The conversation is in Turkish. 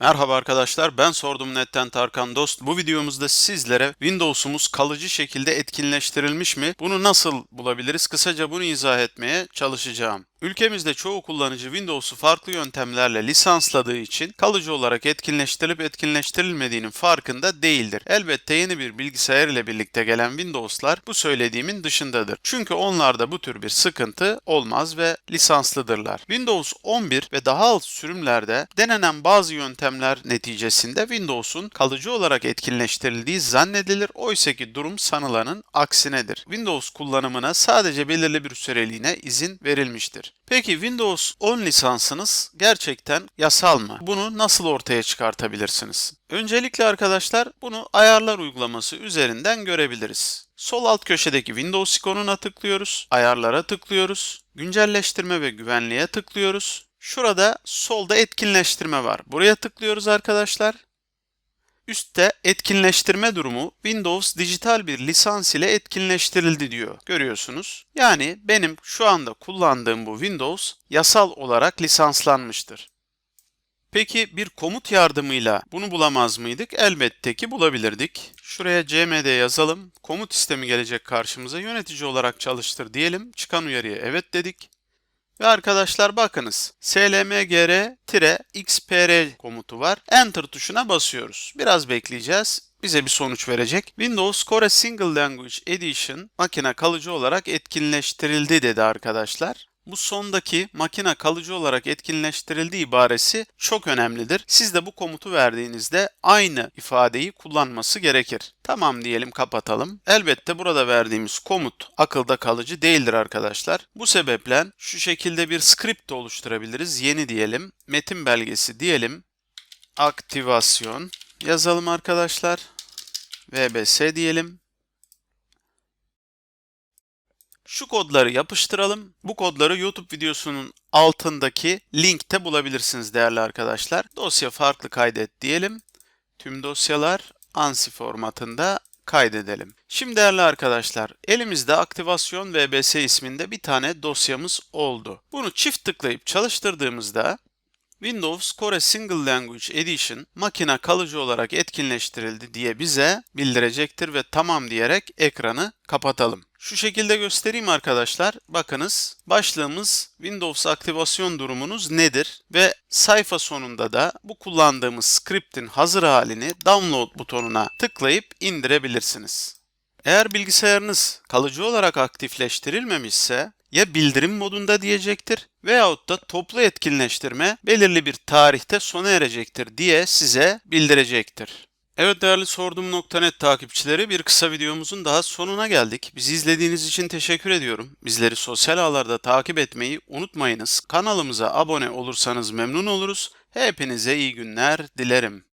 Merhaba arkadaşlar, ben Sordum Net'ten Tarkan Dost. Bu videomuzda sizlere Windows'umuz kalıcı şekilde etkinleştirilmiş mi? Bunu nasıl bulabiliriz? Kısaca bunu izah etmeye çalışacağım. Ülkemizde çoğu kullanıcı Windows'u farklı yöntemlerle lisansladığı için kalıcı olarak etkinleştirilip etkinleştirilmediğinin farkında değildir. Elbette yeni bir bilgisayar ile birlikte gelen Windows'lar bu söylediğimin dışındadır. Çünkü onlarda bu tür bir sıkıntı olmaz ve lisanslıdırlar. Windows 11 ve daha alt sürümlerde denenen bazı yöntemler neticesinde Windows'un kalıcı olarak etkinleştirildiği zannedilir. Oysa ki durum sanılanın aksinedir. Windows kullanımına sadece belirli bir süreliğine izin verilmiştir. Peki Windows 10 lisansınız gerçekten yasal mı? Bunu nasıl ortaya çıkartabilirsiniz? Öncelikle arkadaşlar bunu ayarlar uygulaması üzerinden görebiliriz. Sol alt köşedeki Windows ikonuna tıklıyoruz, ayarlara tıklıyoruz, güncelleştirme ve güvenliğe tıklıyoruz. Şurada solda etkinleştirme var. Buraya tıklıyoruz arkadaşlar. Üstte etkinleştirme durumu Windows dijital bir lisans ile etkinleştirildi diyor. Görüyorsunuz. Yani benim şu anda kullandığım bu Windows yasal olarak lisanslanmıştır. Peki bir komut yardımıyla bunu bulamaz mıydık? Elbette ki bulabilirdik. Şuraya cmd yazalım. Komut sistemi gelecek karşımıza. Yönetici olarak çalıştır diyelim. Çıkan uyarıya evet dedik. Ve arkadaşlar bakınız slmgr-xpr komutu var. Enter tuşuna basıyoruz. Biraz bekleyeceğiz. Bize bir sonuç verecek. Windows Core Single Language Edition makine kalıcı olarak etkinleştirildi dedi arkadaşlar. Bu sondaki makine kalıcı olarak etkinleştirildi ibaresi çok önemlidir. Siz de bu komutu verdiğinizde aynı ifadeyi kullanması gerekir. Tamam diyelim kapatalım. Elbette burada verdiğimiz komut akılda kalıcı değildir arkadaşlar. Bu sebeple şu şekilde bir script oluşturabiliriz. Yeni diyelim. Metin belgesi diyelim. Aktivasyon yazalım arkadaşlar. VBS diyelim. Şu kodları yapıştıralım. Bu kodları YouTube videosunun altındaki linkte bulabilirsiniz değerli arkadaşlar. Dosya farklı kaydet diyelim. Tüm dosyalar ANSI formatında kaydedelim. Şimdi değerli arkadaşlar, elimizde aktivasyon VBS isminde bir tane dosyamız oldu. Bunu çift tıklayıp çalıştırdığımızda Windows Core Single Language Edition makine kalıcı olarak etkinleştirildi diye bize bildirecektir ve tamam diyerek ekranı kapatalım. Şu şekilde göstereyim arkadaşlar. Bakınız başlığımız Windows aktivasyon durumunuz nedir? Ve sayfa sonunda da bu kullandığımız script'in hazır halini download butonuna tıklayıp indirebilirsiniz. Eğer bilgisayarınız kalıcı olarak aktifleştirilmemişse ya bildirim modunda diyecektir veyahut da toplu etkinleştirme belirli bir tarihte sona erecektir diye size bildirecektir. Evet değerli sordum.net takipçileri bir kısa videomuzun daha sonuna geldik. Bizi izlediğiniz için teşekkür ediyorum. Bizleri sosyal ağlarda takip etmeyi unutmayınız. Kanalımıza abone olursanız memnun oluruz. Hepinize iyi günler dilerim.